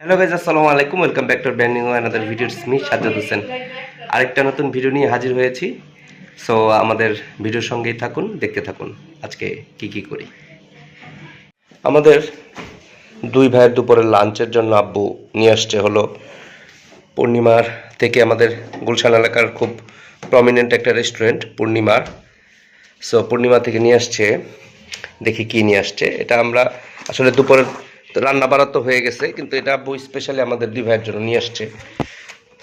Hello guys আসসালামু আলাইকুম welcome back to brand new another videos me Sajjad Hossain আরেকটা নতুন ভিডিও নিয়ে হাজির হয়েছি। সো আমাদের ভিডিওর সঙ্গেই থাকুন, দেখতে থাকুন, আজকে কি কি করি। আমাদের দুই ভাইয়ের দুপুরের লাঞ্চের জন্য আব্বু নিয়ে আসছে হলো পূর্ণিমার থেকে আমাদের গুলশান এলাকার খুব প্রমিনেন্ট একটা রেস্টুরেন্ট পূর্ণিমার। সো পূর্ণিমা থেকে নিয়ে আসছে। দেখি কি নিয়ে আসছে। এটা আমরা আসলে দুপুরের রান্না বাড়া তো হয়ে গেছে, কিন্তু এটা আব্বু স্পেশালি আমাদের দুই ভাইয়ের জন্য নিয়ে আসছে।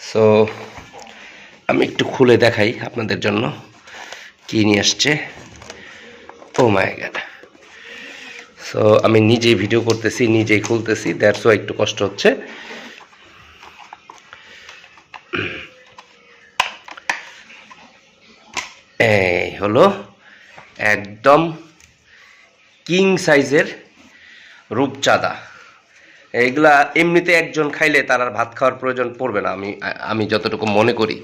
সো আমি একটু খুলে দেখাই আপনাদের জন্য কি নিয়ে আসছে। ও মাই গড সো আমি নিজেই ভিডিও করতেছি, নিজেই খুলতেছি দ্যাটসও একটু কষ্ট হচ্ছে। এই হলো একদম কিং সাইজের রূপচাঁদা। এইগুলা এমনিতে একজন খাইলে তার আর ভাত খাওয়ার প্রয়োজন পড়বে না। আমি আমি যতটুকু মনে করি,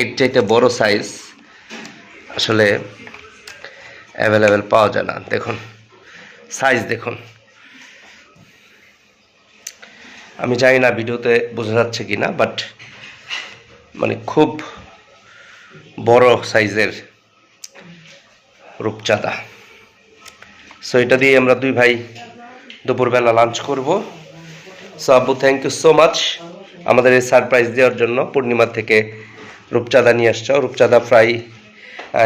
এর চাইতে বড় সাইজ আসলে অ্যাভেলেবেল পাওয়া যায় না। দেখুন সাইজ দেখুন। আমি জানি না ভিডিওতে বোঝা যাচ্ছে কি না বাট মানে খুব বড় সাইজের রূপচাঁদা। সো এটা দিয়ে আমরা দুই ভাই দুপুরবেলা লাঞ্চ করব। সো আব্বু থ্যাংক ইউ সো মাচ আমাদের এই সারপ্রাইজ দেওয়ার জন্য পূর্ণিমা থেকে রূপচাঁদা নিয়ে আসছো। রূপচাঁদা ফ্রাই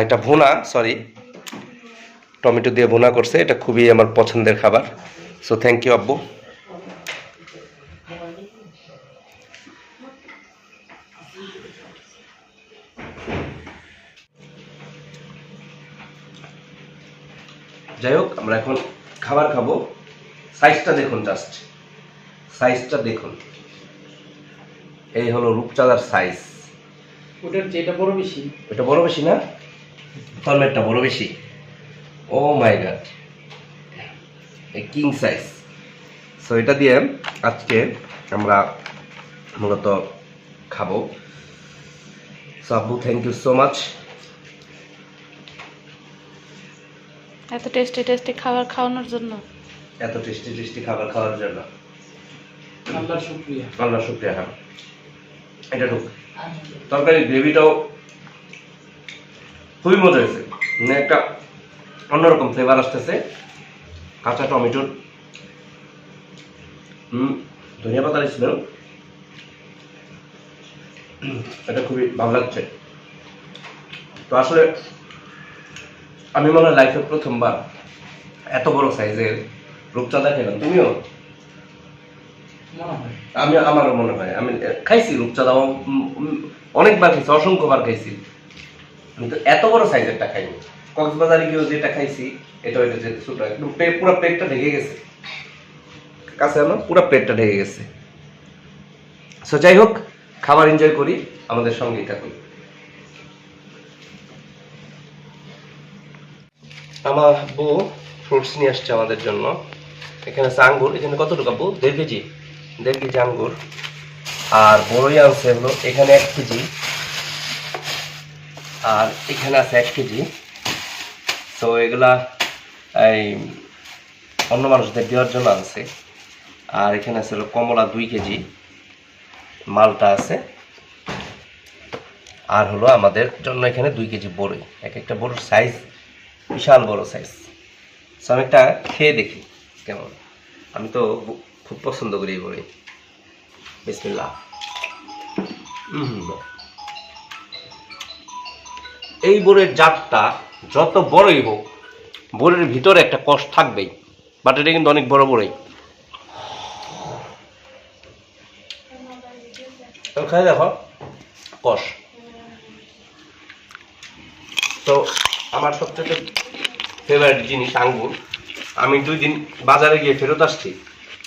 এটা ভুনা সরি টমেটো দিয়ে ভুনা করছে। এটা খুবই আমার পছন্দের খাবার। সো থ্যাংক ইউ আব্বু যাই হোক, আমরা এখন খাবার খাব। সাইজটা দেখুন জাস্ট সাইজটা দেখুন। এই হলো রূপচাঁদার সাইজ। ওটার যেটা বড় বেশি। এটা বড় বেশি না? ফর্মেটটা বড় বেশি। Oh my god. এই কিং সাইজ। সো এটা দিয়ে আজকে আমরা মূলত খাব। সো আব্বু থ্যাংক ইউ সো মাচ এত টেস্টি টেস্টি খাবার খাওয়ানোর জন্য। এত টেস্টি টেস্টি খাবার খাওয়ার জন্য। আল্লাহ শুক্রিয়া। হ্যাঁ। এটা ঢুক। তরকারি গ্রেভিটাও খুবই মজা হয়েছে। মানে একটা অন্যরকম ফ্লেভার আসতেছে। কাঁচা টমেটোর ধনিয়া পাতার স্মেল এটা খুবই ভালো লাগছে। তো আসলে আমি মনে হয় লাইফে প্রথমবার এত বড় সাইজের রূপচাঁদা খেলাম। তুমিও? আমি, আমারও মনে হয়। আমি খাইছি রূপচাঁদা অনেকবার খাইছি, অসংখ্যবার খাইছি। কিন্তু এত বড় সাইজেরটা খাইনি। কক্সবাজারে গিয়েও যেটা খাইছি, এটা ওইটা যেতে ছোট, একদম পুরো প্লেটটা ঢেকে গেছে। কাছে আমার পুরো প্লেটটা ঢেকে গেছে। সো যাই হোক, খাবার এনজয় করি, আমাদের সঙ্গেই থাকুন আমার বউ ফ্রুটস নিয়ে আসছে আমাদের জন্য। এখানে আছে আঙ্গুর, এখানে কতটুকু বউ দেড় কেজি। দেড় কেজি আঙ্গুর আর বড়ই আনছে হলো এখানে এক কেজি। আর এখানে আছে এক কেজি। তো এগুলা, এই, অন্য মানুষদের দেওয়ার জন্য আনছে। আর এখানে আছে হলো কমলা দুই কেজি। মালটা আছে। আর হলো আমাদের জন্য এখানে দুই কেজি বড়ই। এক একটা বড় সাইজ বিশাল বড় সাইজ সো আমি একটা খেয়ে দেখি কেমন। আমি তো খুব পছন্দ করি এই বড়ি বিসমিল্লাহ। এই বোরের জাতটা যত বড়ই হোক বোরের ভিতরে একটা কষ থাকবেই বাট এটা কিন্তু অনেক বড় বড়ই খাই দেখো, কষ। তো আমার সবচেয়ে ফেভারিট জিনিস আঙ্গুর। আমি দুই দিন বাজারে গিয়ে ফেরত আসছি।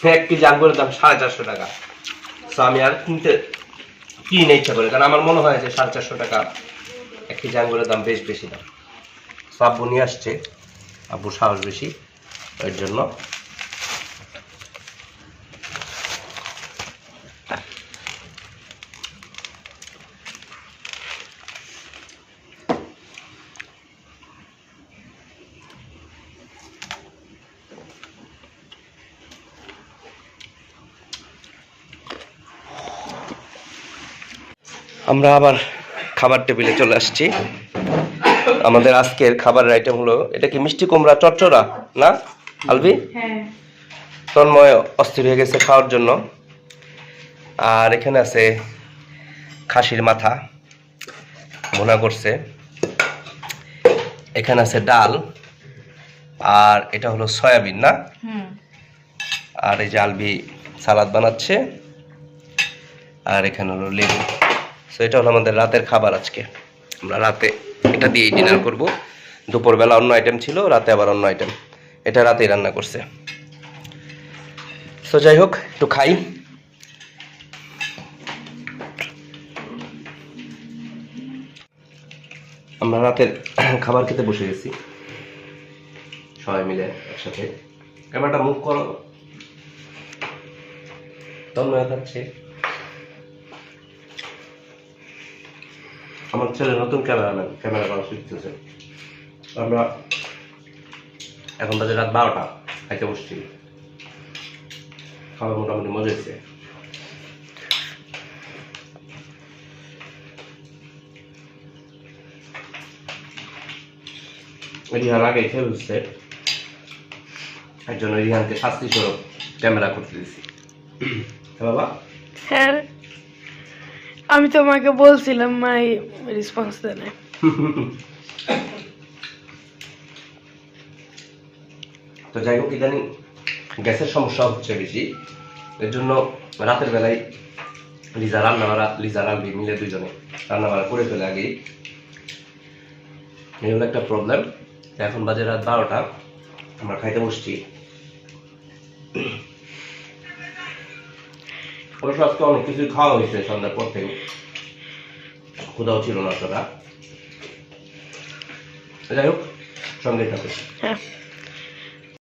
এক কেজি আঙ্গুরের দাম সাড়ে চারশো টাকা। তো আমি আর কিনতে কিনে ইচ্ছা করে কারণ আমার মনে হয় যে সাড়ে চারশো টাকা এক কেজি আঙ্গুরের দাম বেশ বেশি দাম তো আব্বু নিয়ে আসছে, আব্বুর সাহস বেশি, এর জন্য আমরা আবার খাবার টেবিলে চলে আসছি। আমাদের আজকের খাবারের আইটেম হলো এটা কি মিষ্টি কুমড়া চচ্চড়া না? আলবি? হ্যাঁ। তন্ময় অস্থির হয়ে গেছে খাওয়ার জন্য। আর এখানে আছে খাসির মাথা ভুনা করছে। এখানে আছে ডাল আর এটা হলো সয়াবিন না? আর এই যে আলবি সালাদ বানাচ্ছে আর এখানে হলো লেবু। সো এটা হলো আমাদের রাতের খাবার আজকে। আমরা রাতে এটা দিয়েই ডিনার করব। দুপুরবেলা অন্য আইটেম ছিল, রাতে আবার অন্য আইটেম এটা রাতেই রান্না করছে। সো যাই হোক, একটু খাই। আমরা রাতের খাবার খেতে বসে গেছি। সবাই মিলে একসাথে। ক্যামেরাটা মুভ করো। তন্ময় থাকছে আমার ছেলে নতুন ক্যামেরাম্যান ক্যামেরা করা শিখতেছে। আমরা এখন বাজে রাত বারোটা খাইতে বসছি। খাবার মোটামুটি মজা হয়েছে রিহান আগে খেয়ে বুঝছে এর জন্য রিহানকে শাস্তি স্বরূপ ক্যামেরা করতে দিছি। হ্যাঁ বাবা? হ্যাঁ আমি তোমাকে বলছিলাম মাই রেসপন্স দেয়। তো যাই হোক, ইদানিং গ্যাসের সমস্যা হচ্ছে বেশি। এর জন্য রাতের বেলায় লিজা রান্না বাড়া লিজা রান্না মিলে দুজনে রান্না বাড়া করে ফেলে আগেই। এই হলো একটা প্রবলেম এখন বাজে রাত বারোটা। আমরা খাইতে বসছি। অবশ্য আজকে অনেক কিছু খাওয়া হয়েছে সন্ধ্যার পর থেকে। কোথাও ছিল না অতটা। যাই হোক, সঙ্গে থাকে হ্যাঁ।